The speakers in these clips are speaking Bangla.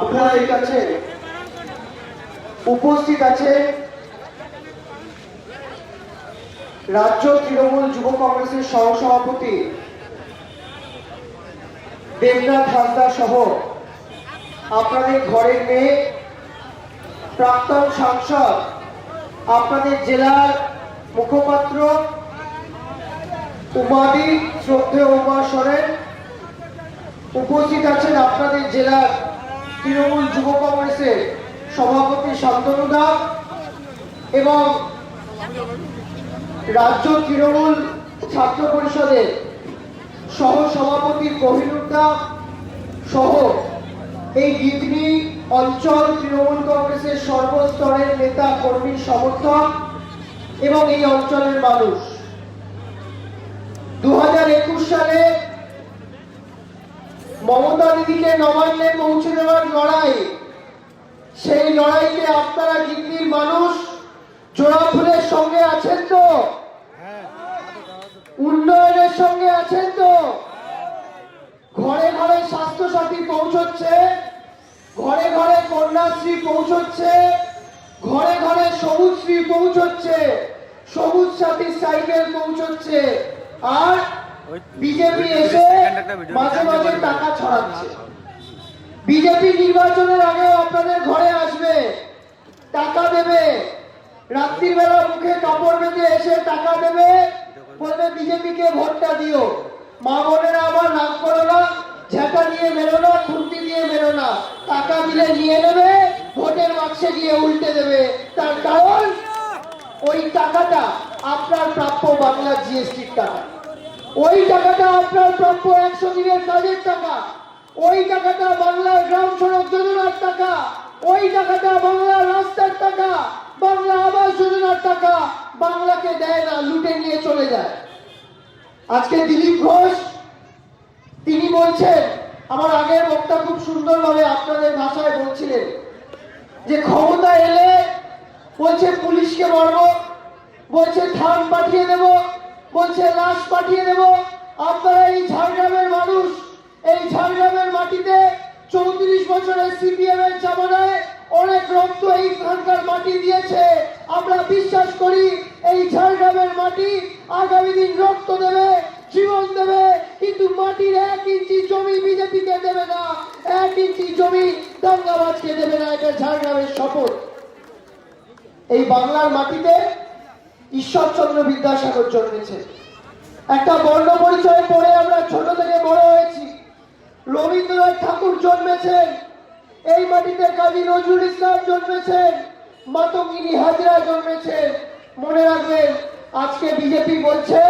আপনাদের কাছে উপস্থিত আছে রাজ্য তৃণমূল যুব কংগ্রেসের সহসভাপতি দেবনাথ হাসদা সহ আপনাদের ঘরের মেয়ে, প্রাক্তন সাংসদ, আপনাদের জেলার মুখপাত্র উমাদি শ্রদ্ধেয় উমা সরেন। উপস্থিত আছেন আপনাদের জেলার তৃণমূল যুব কংগ্রেসের সভাপতি শান্তনু দা এবং রাজ্য তৃণমূল ছাত্র পরিষদের সহ সভাপতি কোহিনুর দা সহ এই গিদনি অঞ্চল তৃণমূল কংগ্রেসের সর্বস্তরের নেতা, কর্মী, সমর্থক এবং এই অঞ্চলের মানুষ। দু হাজার একুশ সালে মমতা দিদিকে নবান্নে পৌঁছে দেওয়ার লড়াই। সেই লড়াইতে আপনারা গিন্দির মানুষ জোড়া ফুলের সঙ্গে আছেন তো? উন্নয়নের সঙ্গে আছেন তো? ঘরে ঘরে স্বাস্থ্য সাথী পৌঁছচ্ছে, ঘরে ঘরে কন্যাশ্রী পৌঁছচ্ছে, ঘরে ঘরে সবুজশ্রী পৌঁছচ্ছে সবুজ সাথী সাইকেল পৌঁছচ্ছে। আর বিজেপি এসে মাঝে মাঝে টাকা ছড়াচ্ছে। বিজেপি নির্বাচনের আগে আপনাদের ঘরে আসবে। টাকা দেবে। রাত্রির বেলা মুখে কাপড় বেঁধে এসে টাকা দেবে। বলবে বিজেপিকে ভোটটা দিও। মা বোনেরা আবার নাক করো না ঝেঁটা নিয়ে বেরো না খুন্তি দিয়ে বেরো না। টাকা দিলে নিয়ে নেবে ভোটের বাক্সে গিয়ে উল্টে দেবে। তার কারণ ওই টাকাটা আপনার প্রাপ্য বাংলার জিএসটির টাকা। ওই টাকাটা আপনার প্রাপ্য একশো দিনের কাজের টাকা। ওই টাকাটা বাংলার গ্রাম সড়ক যোজনার টাকা। ওই টাকাটা বাংলার রাস্তার টাকা, বাংলা আবাস যোজনার টাকা বাংলাকে দেয় না, লুটে নিয়ে চলে যায়। আজকে দিলীপ ঘোষ, তিনি বলছেন, আমার আগের বক্তা খুব সুন্দরভাবে আপনাদের ভাষায় বলছিলেন যে ক্ষমতা এলে বলছে পুলিশকে মারবো, বলছে থান পাঠিয়ে দেব বলছে, লাশ পাঠিয়ে দেব। আপনারা এই ঝাড়গ্রামের মানুষ। এই ঝাড়গ্রামের মাটিতে চৌত্রিশ বছরের সিপিএম এর জামানায় অনেক রক্ত এইখানকার মাটি দিয়েছে। আমরা বিশ্বাস করি এই ঝাড়গ্রামের মাটি আগামী দিন রক্ত দেবে, জীবন দেবে, কিন্তু মাটির এক ইঞ্চি জমি বিজেপিকে দেবে না। এক ইঞ্চি জমি দাঙ্গাবাজকে দেবে না। এটা ঝাড়গ্রামের শপথ। এই বাংলার মাটিতে ঈশ্বরচন্দ্র বিদ্যাসাগর জন্মেছে। একটা বর্ণ পরিচয় পড়ে আমরা ছোট থেকে বড় হয়েছি। রবীন্দ্রনাথ ঠাকুর জন্মেছেন। এই মাটিতে কাজী নজরুল ইসলাম জন্মেছেন। মাতঙ্গিনী হাজরা জন্মেছেন। মনে রাখবেন, আজকে বিজেপি বলছে,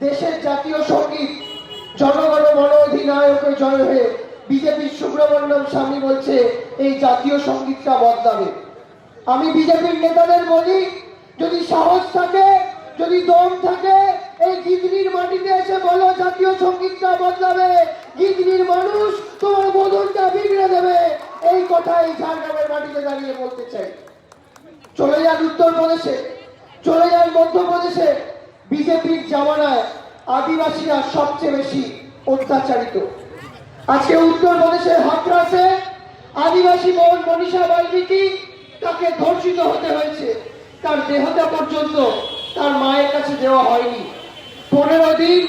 দেশের জাতীয় সংগীত, জনগণ মন অধিনায়কে জয় হয়ে বিজেপির সুব্রমণ্যম স্বামী বলছে, এই জাতীয় সঙ্গীতটা বদলাবে। আমি বিজেপির নেতাদের বলি যদি সাহস থাকে, যদি দম থাকে, এই গিদনির মাটিতে এসে বলো, জাতীয় সঙ্গীতটা বদলাবে। গিদনির মানুষ তোমার বোধনটা বিগড়ে দেবে। এই কথা এই ঝাড়গ্রামের মাটিতে দাঁড়িয়ে বলতে চাই। চলে যান উত্তরপ্রদেশে, চলে যান মধ্যপ্রদেশে। বিজেপির জামানায় আদিবাসীরা সবচেয়ে বেশি অত্যাচারিত। আজকে উত্তরপ্রদেশের হাতরাসে আদিবাসী বোন মনীষা বাল্মীকি তাকে ধর্ষিত হতে হয়েছে। তার দেহটা পর্যন্ত তার মায়ের কাছে দেওয়া হয়নি। পনেরো দিন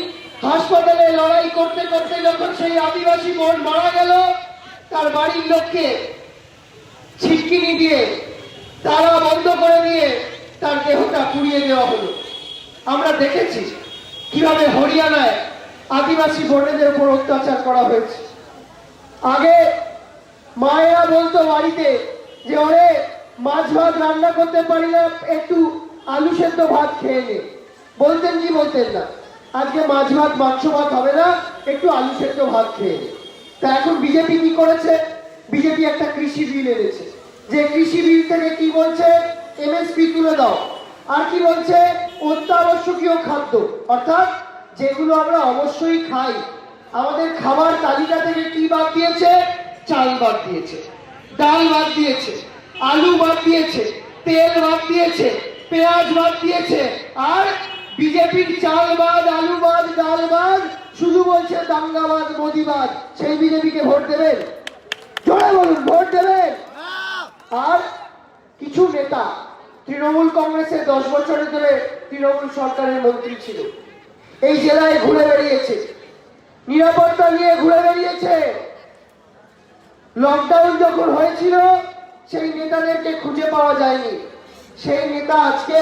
হাসপাতালে লড়াই করতে করতে যখন সেই আদিবাসী বোন মারা গেল, তার বাড়ির লোককে ছিটকিনি দিয়ে তারা বন্ধ করে দিয়ে তার দেহটা পুড়িয়ে দেওয়া হলো। আমরা দেখেছি কীভাবে হরিয়ানায় আদিবাসী বোনেদের উপর অত্যাচার করা হয়েছে। আগে মায়েরা বলতো বাড়িতে যে, ওরে মাছ ভাত রান্না করতে পারি না একটু আলু সেদ্ধ ভাত খেয়ে নে। বলতেন কি বলতেন না? আজকে মাছ ভাত, মাংস ভাত হবে না, একটু আলু সেদ্ধ ভাত খেয়ে নে। তা এখন বিজেপি কি করেছে? বিজেপি একটা কৃষি বিল এনেছে। যে কৃষি বিল থেকে কি বলছে? এমএসপি তুলে দাও। আর কি বলছে? অত্যাবশ্যকীয় খাদ্য। অর্থাৎ যেগুলো আমরা অবশ্যই খাই, আমাদের খাবার তালিকা থেকে কি বাদ দিয়েছে? চাল বাদ দিয়েছে। ডাল বাদ দিয়েছে। আলু বাদ দিয়েছে, তেল বাদ দিয়েছে, পেঁয়াজ বাদ দিয়েছে, আর বিজেপির চাল বাদ, আলু বাদ, ডাল বাদ, শুধু বলছে দাঙ্গাবাদ মোদিবাদ সেই বিজেপিকে ভোট দেবেন? জোরে বলুন, ভোট দেবেন? আর কিছু নেতা, তৃণমূল কংগ্রেসের দশ বছরের ধরে তৃণমূল সরকারের মন্ত্রী ছিল। এই জেলায় ঘুরে বেরিয়েছে নিরাপত্তা নিয়ে ঘুরে বেরিয়েছে লকডাউন যখন হয়েছিল সেই নেতাদেরকে খুঁজে পাওয়া যায়নি। সেই নেতা আজকে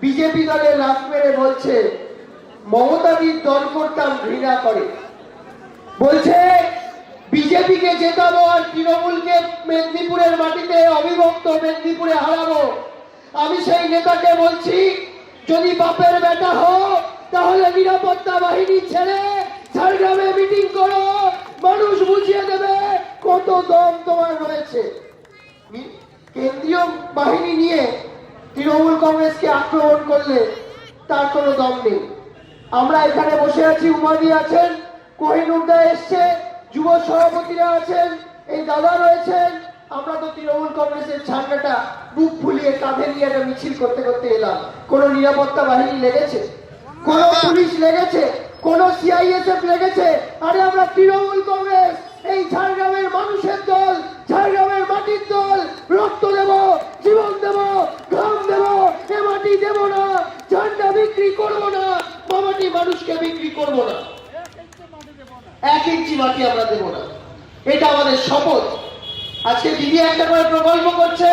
বিজেপি দলের লাভ মেরে বলছে মমতাদির দল করতাম ঘৃণা করে। বলছে, বিজেপিকে জেতাবো আর তৃণমূলকে মেদিনীপুরের মাটিতে অবিভক্ত মেদিনীপুরে হারাবো। আমি সেই নেতাকে বলছি, যদি বাপের বেটা হও, তাহলে নিরাপত্তা বাহিনী ছেড়ে ঝাড়গ্রামে মিটিং করো। মানুষ বুঝিয়ে দেবে কত দম তোমার রয়েছে। কেন্দ্রীয় বাহিনী নিয়ে তৃণমূল কংগ্রেসকে আক্রমণ করলে তার কোনো দম নেই। আমরা এখানে বসে আছি, উমাদি আছেন, কোহিনুরদা এসছে, যুব সভাপতিরা আছেন, এই দাদা রয়েছেন। আমরা তো তৃণমূল কংগ্রেসের ঝান্ডাটা বুক ফুলিয়ে কাঁধে নিয়ে একটা মিছিল করতে করতে এলাম। কোনো নিরাপত্তা বাহিনী লেগেছে? কোনো পুলিশ লেগেছে? কোনো সিআইএসএফ লেগেছে? আরে আমরা তৃণমূল কংগ্রেস, এই ঝাড়গ্রামের মানুষের দল, ঝাড়গ্রামের মাটির দল রক্ত দেব, জীবন দেব, ঘাম দেব, এ মাটি দেব না, ঝান্ডা বিক্রি করব না মামাটি মানুষকে বিক্রি করব না। এক ইঞ্চি মাটি আমরা দেব না। এটা আমাদের শপথ। আজকে দিদি একটা করে প্রকল্প করছে।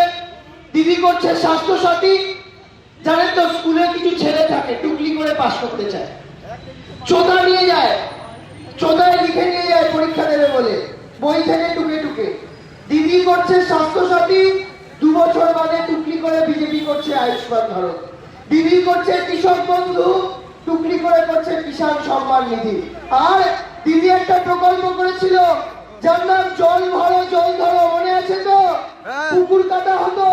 দিদি করছে স্বাস্থ্য সাথী জানেন তো, স্কুলে কিছু ছেলে থাকে, টুকলি করে পাশ করতে চায়। চোদা নিয়ে যায়। চোদায় লিখে নিয়ে যায়, পরীক্ষা দেবে বলে। বই থেকে টুকে টুকে। দিদি করছে স্বাস্থ্য সাথী দু বছর বাদে টুকলি করে বিজেপি করছে আয়ুষ্মান ভারত। দিদি করছে কৃষক বন্ধু টুকলি করে করছে কিষাণ সম্মান নিধি। আর দিদি একটা প্রকল্প করেছিল যার নাম জল ভরো জল ধরো মনে আছে তো? হ্যাঁ। পুকুর কাটা হতো।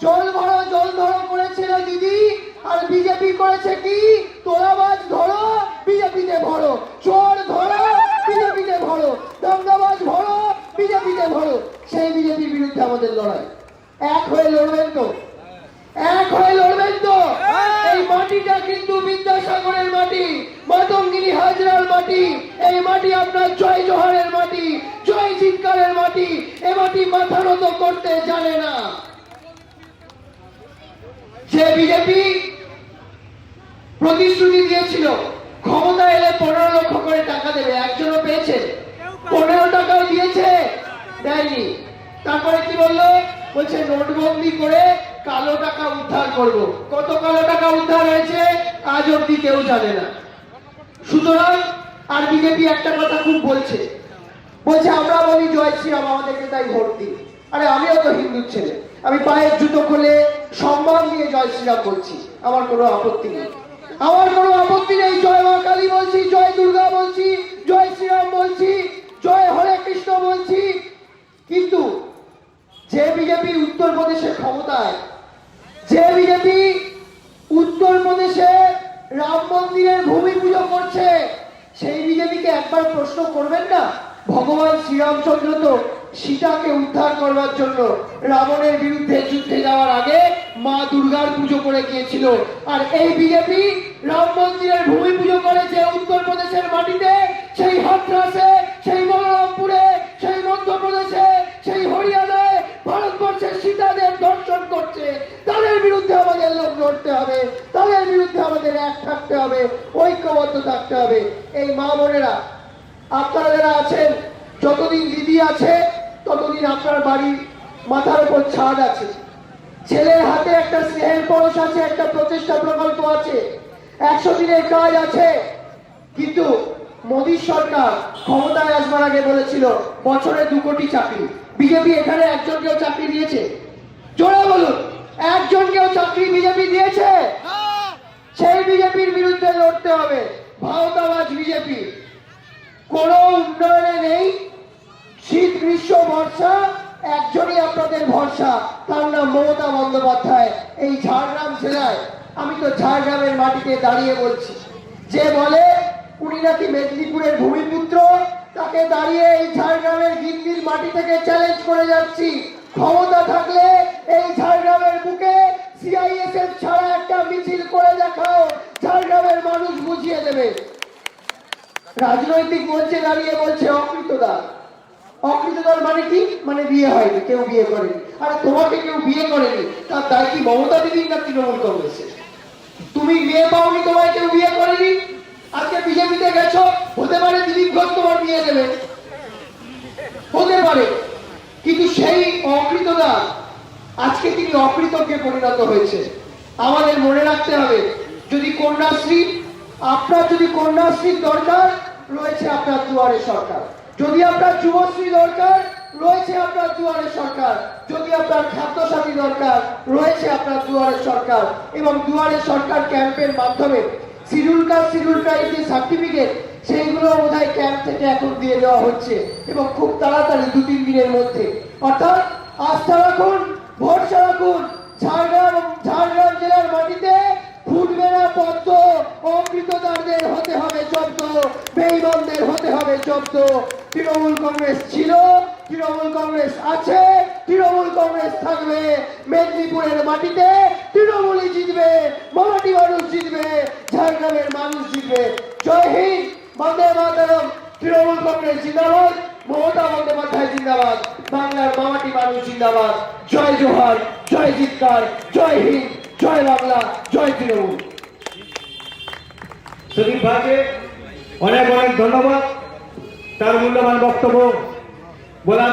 জল ভরো জল ধরো করেছিল দিদি আর বিজেপি করেছে কি? তোলাবাজ ধরো বিজেপিতে ভরো চোর ধরো বিজেপিতে ভরো দঙ্গাবাজ ভরো বিজেপিতে ভরো সেই বিজেপির বিরুদ্ধে আমাদের লড়াই। এক হয়ে লড়বেন তো? এক হয়ে লড়বেন তো? এই মাটিটা কিন্তু বিদ্যাসাগরের মাটি মাতঙ্গিনী হাজরার মাটি এই মাটি আপনার জয় জোহারের মাটি জয় চিৎকারের মাটি এ মাটি মাথা নত করতে জানে না। যে বিজেপি প্রতিশ্রুতি দিয়েছিল ক্ষমতা এলে পনেরো লক্ষ করে টাকা দেবে একজনও পেয়েছে। পনেরো টাকাও দিয়েছে দেয়নি। তারপরে কি বলল? বলছে, নোটবন্দি করে কালো টাকা উদ্ধার করব। কত কালো টাকা উদ্ধার হয়েছে? আজ অব্দি কেউ জানে না। সুতরাং আর বিজেপি একটা কথা খুব বলছে। বলছে, আমরা বলি জয় শ্রীরাম আমাদেরকে তাই ভোট দিন। আরে, আমিও তো হিন্দু ছেলে। আমি পায়ের জুতো খুলে সম্মান দিয়ে জয় শ্রীরাম বলছি। আমার কোনো আপত্তি নেই। আমার কোনো আপত্তি নেই। জয় মা কালী বলছি, জয় দুর্গা বলছি, জয় শ্রীরাম বলছি, জয় হরে কৃষ্ণ বলছি কিন্তু যে বিজেপি উত্তরপ্রদেশের ক্ষমতায়। যে বিজেপি উত্তরপ্রদেশে রাম মন্দিরের ভূমি পুজো করছে, সেই বিজেপিকে একবার প্রশ্ন করবেন না? ভগবান শ্রীরামচন্দ্র তো সীতাকে উদ্ধার করবার জন্য রাবণের বিরুদ্ধে যুদ্ধে যাওয়ার আগে মা দুর্গার পুজো করে গিয়েছিল। আর এই বিজেপি রাম মন্দিরের ভূমি পুজো করেছে উত্তরপ্রদেশের মাটিতে, সেই হাতরাসে সেই বলরামপুরে, সেই মধ্যপ্রদেশে, সেই হরিয়ানায়। ভারতবর্ষের সীতাদের দর্শন করছে, তাদের বিরুদ্ধে আমাদের লোক লড়তে হবে, তাদের বিরুদ্ধে আমাদের এক থাকতে হবে, ঐক্যবদ্ধ থাকতে হবে। এই মা বোনেরা, আপনারা যারা আছেন, যতদিন দিদি আছে, ততদিন আপনার বাড়ির মাথার উপর ছাদ আছে। ছেলের হাতে একটা স্নেহের পরশ আছে, একটা প্রচেষ্টা প্রকল্প আছে, একশো দিনের কাজ আছে। কিন্তু মোদী সরকার ক্ষমতায় আসবার আগে বলেছিল, বছরে দু কোটি চাকরি। বিজেপি এখানে একজনকেও চাকরি দিয়েছে। জোরে বলুন, একজনকেও চাকরি বিজেপি দিয়েছে? সেই বিজেপির বিরুদ্ধে লড়তে হবে ভারতাবাজ বিজেপি। কোনো উন্নয়নে নেই, শীত, গ্রীষ্ম, বর্ষা, একজনই আপনাদের ভরসা। তার নাম মমতা বন্দ্যোপাধ্যায়, এই ঝাড়গ্রাম জেলায়। আমি তো ঝাড়গ্রামের মাটিতে দাঁড়িয়ে বলছি। যে বলে উনি নাকি মেদিনীপুরের ভূমিপুত্র? তাকে দাঁড়িয়ে এই ঝাড়গ্রামের গিন্দির মাটি থেকে চ্যালেঞ্জ করে যাচ্ছি। ক্ষমতা থাকলে এই ঝাড়গ্রামের বুকে সিআইএসএফ ছাড়া একটা মিছিল করে দেখাও। ঝাড়গ্রামের মানুষ বুঝিয়ে দেবে। রাজনৈতিক মঞ্চে দাঁড়িয়ে বলছে অমৃতদা অকৃত দল মানে কি? মানে বিয়ে হয়নি, কেউ বিয়ে করেনি। আর তোমাকে কেউ বিয়ে করেনি। তার দায় কি মমতা দিদির না তৃণমূল কংগ্রেসের? তুমি মেয়ে পাওনি, তোমায় কেউ বিয়ে করেনি? আজকে বিজেপিতে গেছো, হতে পারে দিলীপ ঘোষ তোমার বিয়ে দেবে হতে পারে, কিন্তু সেই অকৃতদা আজকে তিনি অকৃতজ্ঞে পরিণত হয়েছে। আমাদের মনে রাখতে হবে, যদি কন্যাশ্রী, আপনার যদি কন্যাশ্রীর দরকার, রয়েছে আপনার দুয়ারে সরকার। যদি আপনার যুবশ্রী দরকার, রয়েছে আপনার দুয়ারে সরকার। যদি আপনার খাদ্যসাথী দরকার, রয়েছে আপনার দুয়ারে সরকার। এবং দুয়ারে সরকার ক্যাম্পের মাধ্যমে শিডিউল কাস্ট শিডিউল যে সার্টিফিকেট, সেইগুলো বোধহয় ক্যাম্প থেকে এখন দিয়ে দেওয়া হচ্ছে এবং খুব তাড়াতাড়ি দু, তিন দিনের মধ্যে। অর্থাৎ আস্থা রাখুন, ভরসা রাখুন, ঝাড়গ্রাম ঝাড়গ্রাম জেলার মাটিতে ফুটবে না পদ্ম অমৃতদারদের হতে হবে জব্দ বেইমানদের হতে হবে জব্দ তৃণমূল কংগ্রেস ছিল, তৃণমূল কংগ্রেস আছে তৃণমূল কংগ্রেস থাকবে, মেদিনীপুরের মাটিতে তৃণমূলই জিতবে মামাটি মানুষ জিতবে, ঝাড়গ্রামের মানুষ জিতবে। জয় হিন্দ, বন্দে মাতরম, তৃণমূল কংগ্রেস জিন্দাবাদ, মমতা বন্দ্যোপাধ্যায় জিন্দাবাদ, বাংলার মামাটি মানুষ জিন্দাবাদ। জয় জোহার, জয় জিৎকার জয় হিন্দ, জয় বাংলা, জয় তৃণমূল। সুদীপ ভাইকে অনেক অনেক ধন্যবাদ। তার মূল্যবান বক্তব্য বলার